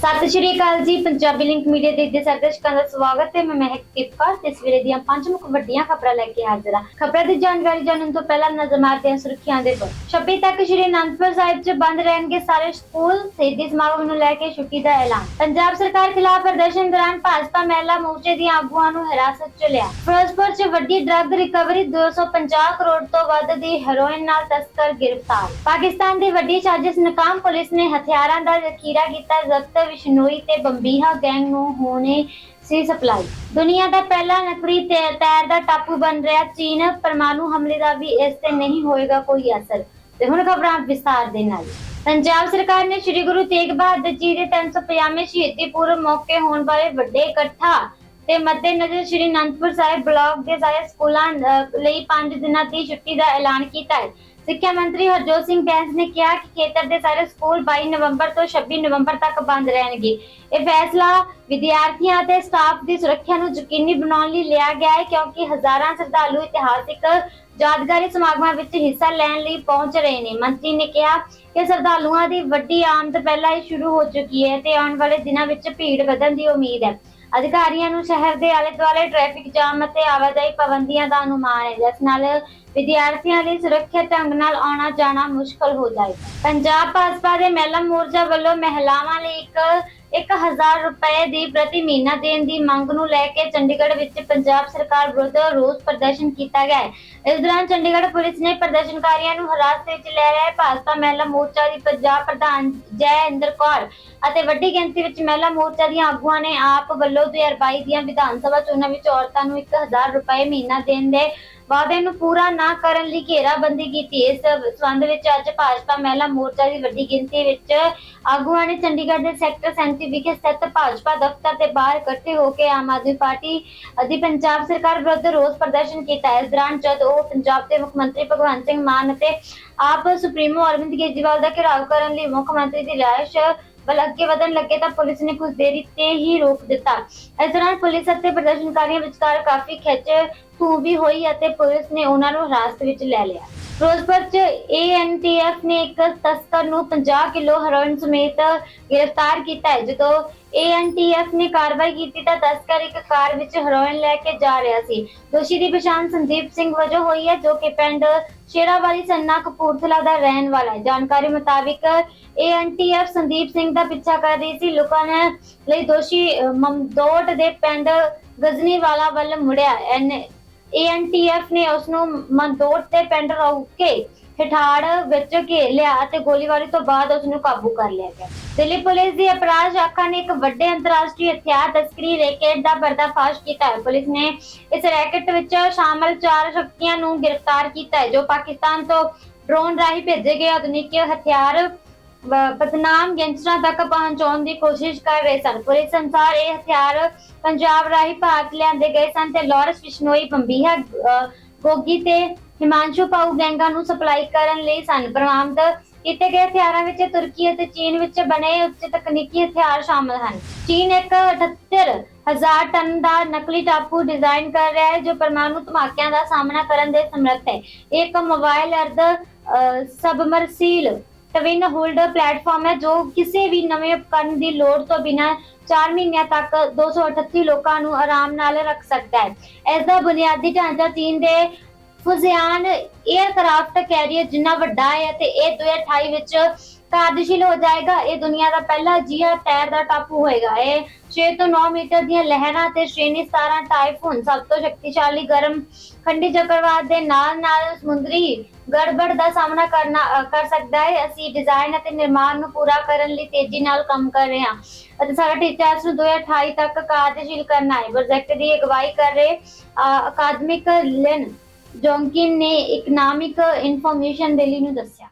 ਸਤਿ ਸ਼੍ਰੀ ਅਕਾਲ ਜੀ, Punjabi link media ਦੇ ਦੇ ਸਰਦਰਸ਼ਕਾਂ ਦਾ ਸਵਾਗਤ ਹੈ। ਮੈਂ ਮਹਿਕ ਕਿਪਕਰ ਤੇ ਸਵੇਰੇ ਦੀਆਂ ਪੰਜ ਮੁੱਖ ਵੱਡੀਆਂ ਖਬਰਾਂ ਲੈ ਕੇ ਹਾਜ਼ਰ ਹਾਂ। ਖਬਰਾਂ ਦੀ ਜਾਣਕਾਰੀ ਜਾਣਨ ਤੋਂ ਪਹਿਲਾਂ ਨਜ਼ਰ ਮਾਰਦੇ ਹਾਂ ਸੁਰੱਖਿਆ ਦੇ ਪਰ 26 ਤੱਕ ਸ਼੍ਰੀ ਅਨੰਦਪੁਰ ਸਾਹਿਬ 'ਚ ਬੰਦ ਰਹਿਣਗੇ ਸਾਰੇ ਸਕੂਲ। ਸ਼ਹੀਦੀ ਸਮਾਗਮ ਨੂੰ ਲੈ ਕੇ ਛੁੱਟੀ ਦਾ ਐਲਾਨ। ਪੰਜਾਬ ਸਰਕਾਰ ਖਿਲਾਫ ਪ੍ਰਦਰਸ਼ਨ ਦੌਰਾਨ ਭਾਜਪਾ ਮਹਿਲਾ ਮੋਰਚੇ ਦੀਆਂ ਆਗੂਆਂ ਨੂੰ ਹਿਰਾਸਤ 'ਚ ਲਿਆ। ਫਿਰੋਜ਼ਪੁਰ 'ਚ ਵੱਡੀ ਡਰੱਗ ਰਿਕਵਰੀ 250 ਕਰੋੜ ਤੋਂ ਵੱਧ ਦੀ ਹੈਰੋਇਨ ਨਾਲ ਤਸਕਰ ਗ੍ਰਿਫਤਾਰ। ਪਾਕਿਸਤਾਨ ਦੀ ਵੱਡੀ ਸਾਜ਼ਿਸ਼, ਨਾਕਾਮ ਪੁਲਿਸ ਨੇ ਹਥਿਆਰਾਂ ਦਾ ਜ਼ਖੀਰਾ ਕੀਤਾ, ਜ਼ਬਤ ਵਿਸ਼ਨੋਈ ਤੇ ਬੰਬੀਹਾ ਗੈਂਗ ਨੂੰ ਹੋਣੇ ਸੀ ਸਪਲਾਈ। ਦੁਨੀਆ ਦਾ ਪਹਿਲਾ ਨਕਲੀ ਤੈਰਦਾ ਟਾਪੂ ਬਣ ਰਿਹਾ ਚੀਨ। ਪਰਮਾਣੂ ਹਮਲੇ ਦਾ ਵੀ ਇਸ ਤੇ ਨਹੀਂ ਹੋਏਗਾ ਕੋਈ ਅਸਰ। ਤੇ ਹੁਣ ਖਬਰਾਂ ਵਿਸਤਾਰ ਦੇ ਨਾਲ। ਪੰਜਾਬ ਸਰਕਾਰ ਨੇ ਸ੍ਰੀ ਗੁਰੂ ਤੇਗ ਬਹਾਦਰ ਜੀ ਦੇ 350ਵੇਂ ਸ਼ਹੀਦੀ ਪੁਰਬ ਮੌਕੇ ਹੋਣ ਵਾਲੇ ਵੱਡੇ ਇਕੱਠਾ ਤੇ ਮੱਦੇਨਜ਼ਰ ਸ੍ਰੀ ਅਨੰਦਪੁਰ ਸਾਹਿਬ ਬਲਾਕ ਦੇ ਸਾਰੇ ਸਕੂਲਾਂ ਲਈ 5 ਦਿਨਾਂ ਦੀ ਛੁੱਟੀ ਦਾ ਐਲਾਨ ਕੀਤਾ ਹੈ। ਸਿੱਖਿਆ ਮੰਤਰੀ ਹਰਜੋਤ ਸਿੰਘ ਬੈਂਸ ਨੇ ਕਿਹਾ ਕਿ ਖੇਤਰ ਦੇ ਸਾਰੇ ਸਕੂਲ 22 ਨਵੰਬਰ ਤੋਂ 26 ਨਵੰਬਰ ਤੱਕ ਬੰਦ ਰਹਿਣਗੇ। ਇਹ ਫੈਸਲਾ ਵਿਦਿਆਰਥੀਆਂ ਅਤੇ ਸਟਾਫ ਦੀ ਸੁਰੱਖਿਆ ਨੂੰ ਯਕੀਨੀ ਬਣਾਉਣ ਲਈ ਲਿਆ ਗਿਆ ਹੈ ਕਿਉਂਕਿ ਹਜ਼ਾਰਾਂ ਸ਼ਰਧਾਲੂ ਇਤਿਹਾਸਿਕ ਯਾਦਗਾਰੀ ਸਮਾਗਮਾਂ ਵਿੱਚ ਹਿੱਸਾ ਲੈਣ ਲਈ ਪਹੁੰਚ ਰਹੇ ਨੇ। ਮੰਤਰੀ ਨੇ ਕਿਹਾ ਕਿ ਸ਼ਰਧਾਲੂਆਂ ਦੀ ਵੱਡੀ ਆਮਦ ਪਹਿਲਾਂ ਹੀ ਸ਼ੁਰੂ ਹੋ ਚੁੱਕੀ ਹੈ ਤੇ ਆਉਣ ਵਾਲੇ ਦਿਨਾਂ ਵਿੱਚ ਭੀੜ ਵਧਣ ਦੀ ਉਮੀਦ ਹੈ। ਅਧਿਕਾਰੀਆਂ ਨੂੰ ਸ਼ਹਿਰ ਦੇ ਆਲੇ ਦੁਆਲੇ ਟ੍ਰੈਫਿਕ ਜਾਮ ਅਤੇ ਆਵਾਜਾਈ ਪਾਬੰਦੀਆਂ ਦਾ ਅਨੁਮਾਨ ਹੈ। ਜਿਸ ਨਾਲ ਵਿਦਿਆਰਥੀਆਂ ਲਈ ਸੁਰੱਖਿਅਤ ਢੰਗ ਨਾਲ ਆਉਣਾ ਜਾਣਾ ਮੁਸ਼ਕਲ ਹੋ ਜਾਏਗਾ। ਪੰਜਾਬ ਭਾਜਪਾ ਦੇ ਮਹਿਲਾ ਮੋਰਚਾ ਵੱਲੋਂ ਮਹਿਲਾਵਾਂ ਲਈ ਇੱਕ 1000 ਰੁਪਏ ਦੀ ਪ੍ਰਤੀ ਮਹੀਨਾ ਦੇਣ ਦੀ ਮੰਗ ਨੂੰ ਲੈ ਕੇ ਚੰਡੀਗੜ੍ਹ ਵਿੱਚ ਪੰਜਾਬ ਸਰਕਾਰ ਵਿਰੁੱਧ ਰੋਸ ਪ੍ਰਦਰਸ਼ਨ ਕੀਤਾ ਗਿਆ ਹੈ। ਇਸ ਦੌਰਾਨ ਚੰਡੀਗੜ੍ਹ ਪੁਲਿਸ ਨੇ ਪ੍ਰਦਰਸ਼ਨਕਾਰੀਆਂ ਨੂੰ ਹਿਰਾਸਤ ਵਿੱਚ ਲੈ ਲਿਆ ਭਾਜਪਾ ਮਹਿਲਾ ਮੋਰਚਾ ਦੀ ਪੰਜਾਬ ਪ੍ਰਧਾਨ ਜੈ ਇੰਦਰ ਕੌਰ ਅਤੇ ਵੱਡੀ ਗਿਣਤੀ ਵਿੱਚ ਮਹਿਲਾ ਮੋਰਚਾ ਦੀਆਂ ਆਗੂਆਂ ਨੇ ਆਪ ਵੱਲੋਂ 2022 ਦੀਆਂ ਵਿਧਾਨ ਸਭਾ ਚੋਣਾਂ ਵਿੱਚ ਔਰਤਾਂ ਨੂੰ 1000 ਰੁਪਏ ਮਹੀਨਾ ਦੇਣ ਦੇ ਵਾਅਦੇ ਨੂੰ ਪੂਰਾ ਨਾ ਕਰਨ ਲਈ ਘੇਰਾਬੰਦੀ ਕੀਤੀ। ਇਸ ਸੰਬੰਧ ਵਿੱਚ ਅੱਜ ਭਾਜਪਾ ਮਹਿਲਾ ਮੋਰਚਾ ਦੀ ਵੱਡੀ ਗਿਣਤੀ ਵਿੱਚ ਆਗੂਆਂ ਨੇ ਚੰਡੀਗੜ੍ਹ ਦੇ ਸੈਕਟਰ 37 ਵਿਖੇ ਸਥਿਤ ਭਾਜਪਾ ਦਫ਼ਤਰ ਦੇ ਬਾਹਰ ਇਕੱਠੇ ਹੋ ਕੇ ਆਮ ਆਦਮੀ ਪਾਰਟੀ ਅਤੇ ਪੰਜਾਬ ਸਰਕਾਰ ਵਿਰੁੱਧ ਰੋਸ ਪ੍ਰਦਰਸ਼ਨ ਕੀਤਾ। ਇਸ ਦੌਰਾਨ ਜਦ ਉਹ ਪੰਜਾਬ ਦੇ ਮੁੱਖ ਮੰਤਰੀ ਭਗਵੰਤ ਸਿੰਘ ਮਾਨ ਅਤੇ ਆਪ ਸੁਪਰੀਮੋ ਅਰਵਿੰਦ ਕੇਜਰੀਵਾਲ ਦਾ ਘਿਰਾਓ ਕਰਨ ਲਈ ਮੁੱਖ ਮੰਤਰੀ ਦੀ ਰਿਹਾਇਸ਼ ਵੱਲ ਅੱਗੇ ਵਧਣ ਲੱਗੇ ਤਾਂ ਪੁਲਿਸ ਨੇ ਕੁਝ ਦੇਰੀ ਤੇ ਹੀ ਰੋਕ ਦਿੱਤਾ। ਇਸ ਦੌਰਾਨ ਪੁਲਿਸ ਅਤੇ ਪ੍ਰਦਰਸ਼ਨਕਾਰੀਆਂ ਵਿਚਕਾਰ ਕਾਫੀ ਖਿੱਚ ਤੂੰ ਵੀ ਹੋਈ ਅਤੇ ਪੁਲਿਸ ਨੇ ਉਹਨਾਂ ਨੂੰ ਹਿਰਾਸਤ ਵਿੱਚ ਲੈ ਲਿਆ। ਫਿਰੋਜ਼ਪੁਰ ਚ ਏਐਨਟੀਐਫ ਨੇ ਇੱਕ ਤਸਕਰ ਨੂੰ 50 ਕਿਲੋ ਹੈਰੋਇਨ ਸਮੇਤ ਗ੍ਰਿਫਤਾਰ ਕੀਤਾ ਹੈ। ਜਦੋਂ ਏਐਨਟੀਐਫ ਨੇ ਕਾਰਵਾਈ ਕੀਤੀ ਤਾਂ ਤਸਕਰ ਇੱਕ ਕਾਰ ਵਿੱਚ ਹੈਰੋਇਨ ਲੈ ਕੇ ਜਾ ਰਿਹਾ ਸੀ। ਦੋਸ਼ੀ ਦੀ ਪਛਾਣ ਸੰਦੀਪ ਸਿੰਘ ਵਜੋਂ ਹੋਈ ਹੈ, ਜੋ ਕਿ ਪਿੰਡ ਸ਼ੇਰਾਵਾਲੀ ਸੰਨਾ ਕਪੂਰਥਲਾ ਦਾ ਰਹਿਣ ਵਾਲਾ ਹੈ। ਜਾਣਕਾਰੀ ਮੁਤਾਬਿਕ ਏਐਨਟੀਐਫ ਸੰਦੀਪ ਸਿੰਘ ਦਾ ਪਿੱਛਾ ਕਰ ਰਹੀ ਸੀ। ਲੋਕਾਂ ਨੇ ਲਈ ਦੋਸ਼ੀ ਮਮਦੋਟ ਦੇ ਪਿੰਡ ਗਜ਼ਨੀਵਾਲਾ ਵੱਲ ਮੁੜਿਆ। ਏਐਨਟੀਐਫ ਨੇ ਉਸ ਨੂੰ ਮੰਦੋਟ ਤੇ ਪਿੰਡ ਰੌਕੇ, ਹਿਠਾੜ ਵਿੱਚ ਘੇਰ ਲਿਆ ਅਤੇ ਗੋਲੀਬਾਰੀ ਤੋਂ ਬਾਅਦ ਉਸ ਨੂੰ ਕਾਬੂ ਕਰ ਲਿਆ ਗਿਆ। ਦਿੱਲੀ ਪੁਲਿਸ ਦੀ ਅਪਰਾਧ ਸ਼ਾਖਾ ਨੇ ਇੱਕ ਵੱਡੇ ਅੰਤਰਰਾਸ਼ਟਰੀ ਹਥਿਆਰ ਤਸਕਰੀ ਰੈਕੇਟ ਦਾ ਪਰਦਾਫਾਸ਼ ਕੀਤਾ ਹੈ। ਪੁਲਿਸ ਨੇ ਇਸ ਰੈਕੇਟ ਵਿੱਚ ਸ਼ਾਮਲ ਚਾਰ ਸ਼ਕਤੀਆਂ ਨੂੰ ਗ੍ਰਿਫਤਾਰ ਕੀਤਾ ਹੈ, ਜੋ ਪਾਕਿਸਤਾਨ ਤੋਂ ਡਰੋਨ ਰਾਹੀਂ ਭੇਜੇ ਗਏ ਆਧੁਨਿਕ ਹਥਿਆਰ ਬ- ਬਦਨਾਮ ਗੈਂਗਸਟਰਾਂ ਤੱਕ ਪਹੁੰਚਾਉਣ ਦੀ ਕੋਸ਼ਿਸ਼ ਕਰ ਰਹੇ ਸਨ। ਪੁਲਿਸ ਅਨੁਸਾਰ ਇਹ ਹਥਿਆਰ ਪੰਜਾਬ ਰਾਹੀਂ ਭਾਰਤ ਲਿਆਂਦੇ ਗਏ ਸਨ ਤੇ ਲਾਰੈਂਸ ਬਿਸ਼ਨੋਈ ਬੰਬੀਹਾ ਅਹ, ਗੋਗੀ ਤੇ ਹਿਮਾਂਸ਼ੂ ਪਾਉ ਗੈਂਗਾਂ ਨੂੰ ਸਪਲਾਈ ਕਰਨ ਲਈ ਸਨ। ਬਰਾਮਦ ਕੀਤੇ ਗਏ ਹਥਿਆਰਾਂ ਵਿੱਚ ਤੁਰਕੀ ਅਤੇ ਚੀਨ ਵਿੱਚ ਬਣੇ ਉੱਚ ਤਕਨੀਕੀ ਹਥਿਆਰ ਸ਼ਾਮਲ ਹਨ। ਚੀਨ ਇੱਕ 78000 ਟਨ ਦਾ ਨਕਲੀ ਟਾਪੂ ਡਿਜ਼ਾਈਨ ਕਰ ਰਿਹਾ ਹੈ ਜੋ ਪਰਮਾਣੂ ਧਮਾਕਿਆਂ ਦਾ ਸਾਹਮਣਾ ਕਰਨ ਦੇ ਸਮਰੱਥ ਹੈ। ਇਹ ਇੱਕ ਮੋਬਾਈਲ ਅਰਧ ਸਬਮਰਸੀਲ ਟਵਿਨ ਹੋਲਡਰ ਪਲੇਟਫਾਰਮ ਹੈ, ਜੋ ਕਿਸੇ ਵੀ ਨਵੇਂ ਉਪਕਰਨ ਦੀ ਲੋੜ ਤੋਂ ਬਿਨਾਂ 4 ਮਹੀਨਿਆਂ ਤੱਕ 238 ਲੋਕਾਂ ਨੂੰ ਆਰਾਮ ਨਾਲ ਰੱਖ ਸਕਦਾ ਹੈ। ਇਸ ਦਾ ਬੁਨਿਆਦੀ ਢਾਂਚਾ ਚੀਨ ਦੇ ਫੁਜ਼ਿਆਨ 에ਅਰਕ੍ਰਾਫਟ ਕੈਰੀਅਰ ਜਿੰਨਾ ਵੱਡਾ ਹੈ ਤੇ ਇਹ 2028 ਵਿੱਚ ਕਾਰਜਸ਼ੀਲ ਹੋ ਜਾਏਗਾ। ਇਹ ਦੁਨੀਆ ਦਾ ਪਹਿਲਾ ਜੀਆ ਟਾਇਰ ਟਾਪੂ ਹੋਏਗਾ। ਇਹ 6 ਤੋਂ 9 ਮੀਟਰ ਦੀਆਂ ਲਹਿਰਾਂ ਤੇ ਸ਼੍ਰੇਣੀ 17 ਟਾਈਫੂਨ ਸਭ ਤੋਂ ਸ਼ਕਤੀਸ਼ਾਲੀ ਗਰਮ ਖੰਡੀ ਚੱਕਰਵਾਤ ਦੇ ਨਾਲ ਨਾਲ ਸਮੁੰਦਰੀ ਗੜਬੜ ਦਾ ਸਾਹਮਣਾ ਕਰਨਾ ਕਰ ਸਕਦਾ ਹੈ। ਅਸੀਂ ਡਿਜ਼ਾਈਨ ਅਤੇ ਨਿਰਮਾਣ ਨੂੰ ਪੂਰਾ ਕਰਨ ਲਈ ਤੇਜ਼ੀ ਨਾਲ ਕੰਮ ਕਰ ਰਹੇ ਹਾਂ ਅਤੇ ਸਾਡਾ ਟੀਚਾ ਇਸ ਨੂੰ 2028 ਤੱਕ ਕਾਰਜਸ਼ੀਲ ਕਰਨਾ ਹੈ। ਪ੍ਰੋਜੈਕਟ ਦੀ ਅਗਵਾਈ ਕਰ ਰਹੇ ਅਕਾਦਮਿਕ ਲਿਨ ਜੋਂਕਿਨ ਨੇ ਇਕਨੋਮਿਕ ਇਨਫੋਰਮੇਸ਼ਨ ਦਿੱਲੀ ਨੂੰ ਦੱਸਿਆ।